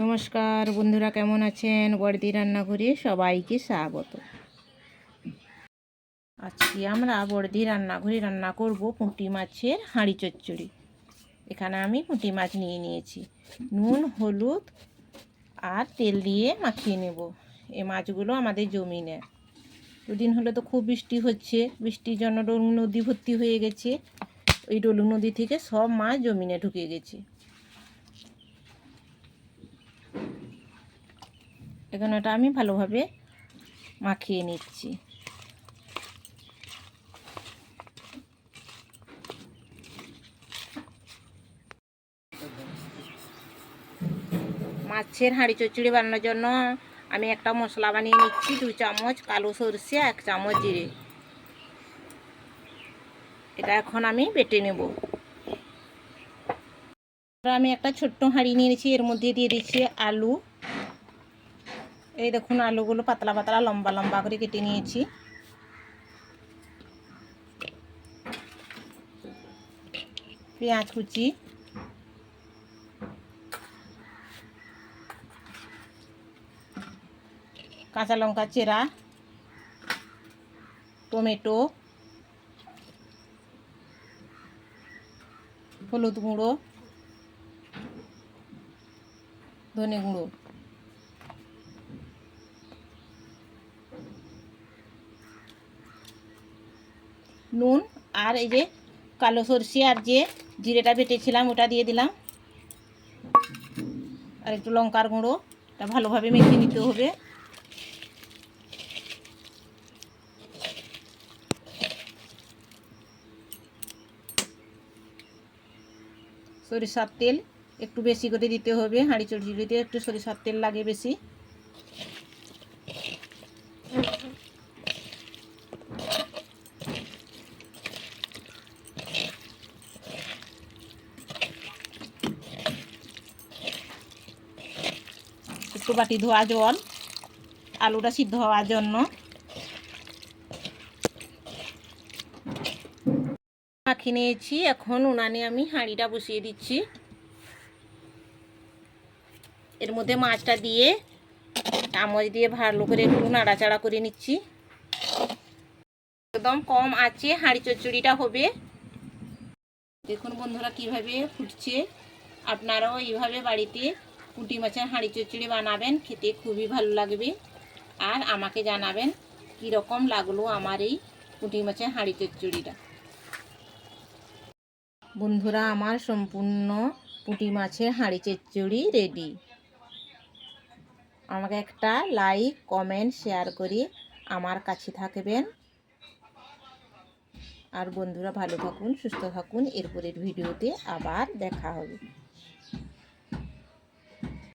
নমস্কার বন্ধুরা, কেমন আছেন? বড়দি রান্নাঘরে সবাইকে স্বাগত। আজকে আমরা বড়দি রান্নাঘরে রান্না করব পুঁটি মাছের হাঁড়ি চচ্চড়ি। এখানে আমি পুঁটি মাছ নিয়ে নিয়েছি। নুন, হলুদ আর তেল দিয়ে মাখিয়ে নেব। এই মাছগুলো আমাদের জমিনে। দুদিন হলে তো খুব বৃষ্টি হচ্ছে। বৃষ্টির জন্য ডলু নদী ভর্তি হয়ে গেছে। ওই ডলু নদী থেকে সব মাছ জমিনে ঢুকে গেছে। এখন এটা আমি ভালোভাবে মাখিয়ে নিচ্ছি। মাছের হাঁড়ি চচ্চড়ি বানানোর জন্য আমি একটা মশলা বানিয়ে নিচ্ছি, দু চামচ কালো সরষে, এক চামচ জিরে। এটা এখন আমি বেটে নেব। আমি একটা ছোট্ট হাঁড়ি নিয়েছি, এর মধ্যে দিয়ে দিচ্ছি আলু। এই দেখুন আলুগুলো পাতলা পাতলা, লম্বা লম্বা করে কেটে নিয়েছি। পেঁয়াজ কুচি। কাঁচা লঙ্কা চেরা। টমেটো। হলুদ গুঁড়ো। ধনে গুঁড়ো। নুন আর এই যে কালো সরষে আর যে জিরেটা বেটেছিলাম, ওটা দিয়ে দিলাম। আর একটু লঙ্কার গুঁড়ো, এটা ভালোভাবে মেখে নিতে হবে। সরিষার তেল একটু বেশি করে দিতে হবে, হাঁড়ি চড়চিড়িতে একটু সরিষার তেল লাগে বেশি। বাটি ধোয়া জল, আলুটা সিদ্ধ হওয়ার জন্য। মাখিয়ে নিয়েছি, এখন উনানে আমি হাঁড়িটা বসিয়ে দিচ্ছি। এর মধ্যে মাছটা দিয়ে চামচ দিয়ে ভালো করে একটু নাড়াচাড়া করে নিচ্ছি। একদম কম আছে, হাঁড়ি চচ্চড়িটা হবে। দেখুন বন্ধুরা কীভাবে ফুটছে। আপনারাও এইভাবে বাড়িতে পুঁটি মাছের হাঁড়ি চচ্চড়ি বানাবেন, খেতে খুবই ভালো লাগবে। আর আমাকে জানাবেন কীরকম লাগল আমার এই পুঁটি মাছের হাঁড়ি চচ্চড়িটা। বন্ধুরা, আমার সম্পূর্ণ পুঁটি মাছের হাঁড়ি চচ্চড়ি রেডি আমাকে একটা লাইক কমেন্ট শেয়ার করে আমার কাছে থাকবেন। আর বন্ধুরা, ভালো থাকুন, সুস্থ থাকুন। এরপরের ভিডিওতে আবার দেখা হবে।